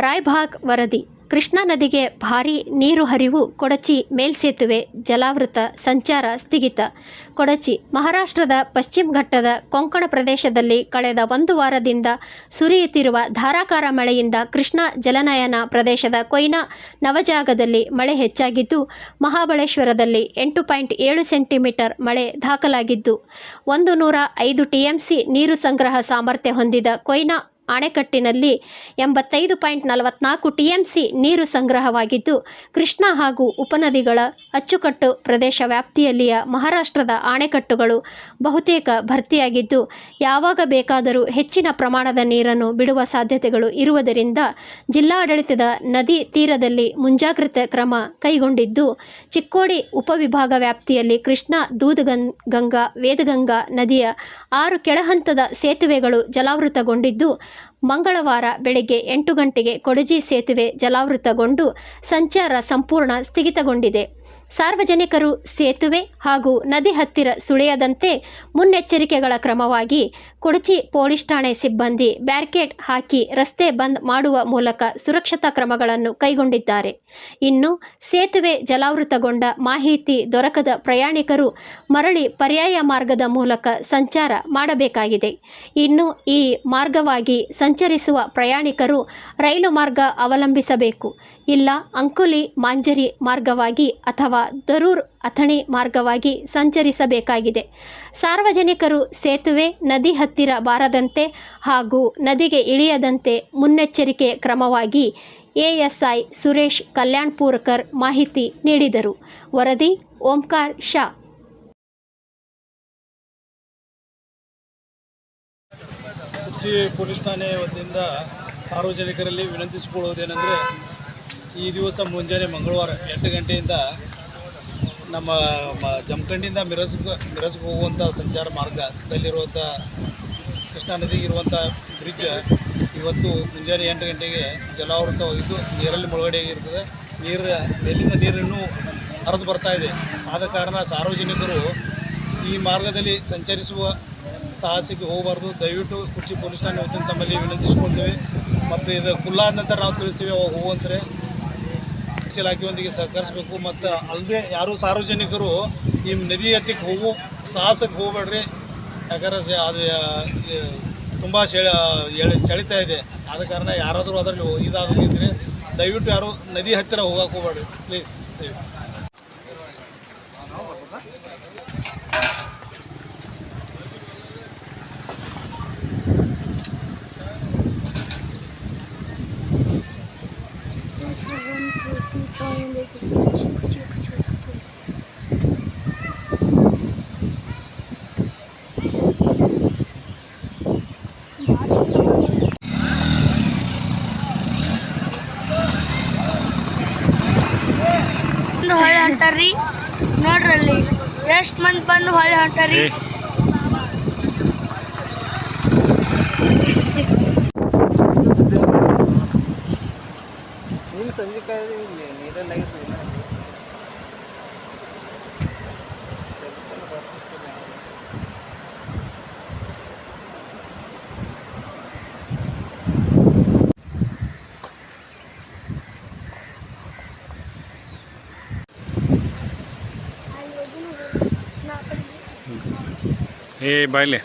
ರಾಯ್ಭಾಗ್ ವರದಿ. ಕೃಷ್ಣಾ ನದಿಗೆ ಭಾರೀ ನೀರು ಹರಿವು, ಕೊಡಚಿ ಮೇಲ್ಸೇತುವೆ, ಜಲಾವೃತ, ಸಂಚಾರ ಸ್ಥಗಿತ. ಕೊಡಚಿ, ಮಹಾರಾಷ್ಟ್ರದ ಪಶ್ಚಿಮ ಘಟ್ಟದ ಕೊಂಕಣ ಪ್ರದೇಶದಲ್ಲಿ ಕಳೆದ ಒಂದು ವಾರದಿಂದ ಸುರಿಯುತ್ತಿರುವ ಧಾರಾಕಾರ ಮಳೆಯಿಂದ ಕೃಷ್ಣಾ ಜಲನಯನ ಪ್ರದೇಶದ ಕೊಯ್ನಾ ನವಜಾಗದಲ್ಲಿ ಮಳೆ ಹೆಚ್ಚಾಗಿದ್ದು, ಮಹಾಬಳೇಶ್ವರದಲ್ಲಿ ಎಂಟು ಪಾಯಿಂಟ್ ಏಳು ಸೆಂಟಿಮೀಟರ್ ಮಳೆ ದಾಖಲಾಗಿದ್ದು, ಒಂದು ನೂರ ಐದು ಟಿಎಂಸಿ ನೀರು ಸಂಗ್ರಹ ಸಾಮರ್ಥ್ಯ ಹೊಂದಿದ ಕೊಯ್ನಾ ಅಣೆಕಟ್ಟಿನಲ್ಲಿ ಎಂಬತ್ತೈದು ಪಾಯಿಂಟ್ ನಲವತ್ನಾಲ್ಕು ಟಿಎಂಸಿ ನೀರು ಸಂಗ್ರಹವಾಗಿದ್ದು, ಕೃಷ್ಣಾ ಹಾಗೂ ಉಪನದಿಗಳ ಅಚ್ಚುಕಟ್ಟು ಪ್ರದೇಶ ವ್ಯಾಪ್ತಿಯಲ್ಲಿಯ ಮಹಾರಾಷ್ಟ್ರದ ಅಣೆಕಟ್ಟುಗಳು ಬಹುತೇಕ ಭರ್ತಿಯಾಗಿದ್ದು, ಯಾವಾಗ ಬೇಕಾದರೂ ಹೆಚ್ಚಿನ ಪ್ರಮಾಣದ ನೀರನ್ನು ಬಿಡುವ ಸಾಧ್ಯತೆಗಳು ಇರುವುದರಿಂದ ಜಿಲ್ಲಾಡಳಿತದ ನದಿ ತೀರದಲ್ಲಿ ಮುಂಜಾಗ್ರತೆ ಕ್ರಮ ಕೈಗೊಂಡಿದ್ದು, ಚಿಕ್ಕೋಡಿ ಉಪವಿಭಾಗ ವ್ಯಾಪ್ತಿಯಲ್ಲಿ ಕೃಷ್ಣಾ ದೂದಗಂ, ಗಂಗಾ, ವೇದಗಂಗಾ ನದಿಯ ಆರು ಕೆಳಹಂತದ ಸೇತುವೆಗಳು ಜಲಾವೃತಗೊಂಡಿದ್ದು ಮಂಗಳವಾರ ಬೆಳಗ್ಗೆ ಎಂಟು ಗಂಟೆಗೆ ಕೊಡಜಿ ಸೇತುವೆ ಜಲಾವೃತಗೊಂಡು ಸಂಚಾರ ಸಂಪೂರ್ಣ ಸ್ಥಗಿತಗೊಂಡಿದೆ. ಸಾರ್ವಜನಿಕರು ಸೇತುವೆ ಹಾಗೂ ನದಿ ಹತ್ತಿರ ಸುಳಿಯದಂತೆ ಮುನ್ನೆಚ್ಚರಿಕೆಗಳ ಕ್ರಮವಾಗಿ ಕೊಡಚಿ ಪೊಲೀಸ್ ಠಾಣೆ ಸಿಬ್ಬಂದಿ ಬ್ಯಾರಿಕೇಡ್ ಹಾಕಿ ರಸ್ತೆ ಬಂದ್ ಮಾಡುವ ಮೂಲಕ ಸುರಕ್ಷತಾ ಕ್ರಮಗಳನ್ನು ಕೈಗೊಂಡಿದ್ದಾರೆ. ಇನ್ನು ಸೇತುವೆ ಜಲಾವೃತಗೊಂಡ ಮಾಹಿತಿ ದೊರಕದ ಪ್ರಯಾಣಿಕರು ಮರಳಿ ಪರ್ಯಾಯ ಮಾರ್ಗದ ಮೂಲಕ ಸಂಚಾರ ಮಾಡಬೇಕಾಗಿದೆ. ಇನ್ನು ಈ ಮಾರ್ಗವಾಗಿ ಸಂಚರಿಸುವ ಪ್ರಯಾಣಿಕರು ರೈಲು ಮಾರ್ಗ ಅವಲಂಬಿಸಬೇಕು. ಇಲ್ಲ, ಅಂಕುಲಿ ಮಾಂಜರಿ ಮಾರ್ಗವಾಗಿ ಅಥವಾ ದರೂರ್ ಅಥಣಿ ಮಾರ್ಗವಾಗಿ ಸಂಚರಿಸಬೇಕಾಗಿದೆ. ಸಾರ್ವಜನಿಕರು ಸೇತುವೆ, ನದಿ ಹತ್ತಿರ ಬಾರದಂತೆ ಹಾಗೂ ನದಿಗೆ ಇಳಿಯದಂತೆ ಮುನ್ನೆಚ್ಚರಿಕೆ ಕ್ರಮವಾಗಿ ಎಎಸ್ಐ ಸುರೇಶ್ ಕಲ್ಯಾಣ್ಪೂರ್ಕರ್ ಮಾಹಿತಿ ನೀಡಿದರು. ವರದಿ, ಓಂಕಾರ್ ಶಾ. ಕೊಚ್ಚಿ ಪೊಲೀಸ್ ಠಾಣೆ ವತಿಯಿಂದ ಸಾರ್ವಜನಿಕರಲ್ಲಿ ವಿನಂತಿಸಿಕೊಳ್ಳುವುದೇನೆಂದರೆ ಈ ದಿವಸ ಮುಂಜಾನೆ ಮಂಗಳವಾರ ಎಂಟು ಗಂಟೆಯಿಂದ ನಮ್ಮ ಜಮಖಂಡಿಯಿಂದ ಮಿರಸ್ಗೆ ಮಿರಸ್ಗೆ ಹೋಗುವಂಥ ಸಂಚಾರ ಮಾರ್ಗದಲ್ಲಿರುವಂಥ ಕೃಷ್ಣಾ ನದಿಗೆ ಇರುವಂಥ ಬ್ರಿಡ್ಜ್ ಇವತ್ತು ಮುಂಜಾನೆ ಎಂಟು ಗಂಟೆಗೆ ಜಲಾವೃತವಾಗಿದ್ದು ನೀರಲ್ಲಿ ಮುಳುಗಡೆಯಾಗಿರ್ತದೆ ನೀರು, ಮೇಲಿಂದ ನೀರನ್ನು ಹರಿದು ಬರ್ತಾ ಇದೆ. ಆದ ಕಾರಣ ಸಾರ್ವಜನಿಕರು ಈ ಮಾರ್ಗದಲ್ಲಿ ಸಂಚರಿಸುವ ಸಾಹಸಕ್ಕೆ ಹೋಗಬಾರ್ದು. ದಯವಿಟ್ಟು ಕುರ್ಚಿ ಪೊಲೀಸ್ ಠಾಣೆ ತಮ್ಮಲ್ಲಿ ವಿನಂತಿಸಿಕೊಳ್ತೇವೆ. ಮತ್ತು ಇದು ಕುಲ್ಲಾದ ನಂತರ ನಾವು ತಿಳಿಸ್ತೀವಿ, ಅವಾಗ ಹೋಗುವಂತಾರೆ. ಕೃಷಿ ಇಲಾಖೆಯೊಂದಿಗೆ ಸಹಕರಿಸಬೇಕು ಮತ್ತು ಅಲ್ಲದೆ ಯಾರೂ ಸಾರ್ವಜನಿಕರು ಈ ನದಿ ಹತ್ತಿಕ್ಕೆ ಹೋಗು ಸಾಹಸಕ್ಕೆ ಹೋಗಬೇಡ್ರಿ. ಯಾಕಂದರೆ ಅದು ತುಂಬ ಸೆಳೆ ಎಳೆ ಸೆಳಿತಾ ಇದೆ. ಆದ ಕಾರಣ ಯಾರಾದರೂ ಅದರಲ್ಲಿ ಇದಾದ್ರೆ ದಯವಿಟ್ಟು ಯಾರು ನದಿ ಹತ್ತಿರ ಹೋಗಕ್ಕೆ ಹೋಗಬೇಡ್ರಿ. ಪ್ಲೀಸ್ ಬಂದು ಹೊಳೆ ಹೊಂಟಾರ್ರಿ. ನೋಡ್ರಲ್ಲಿ ಎಷ್ಟು ಮಂದಿ ಬಂದು ಹೊಳೆ ಹೊಂಟಾರಿ ಸಂಜೆ ಕಾಯ್ದು ಇಲ್ಲಿ ನೀರಲ್ಲಿ ಆಗಿರ್ತಿಲ್ಲ ಏ ಬಾಯ್ಲೆ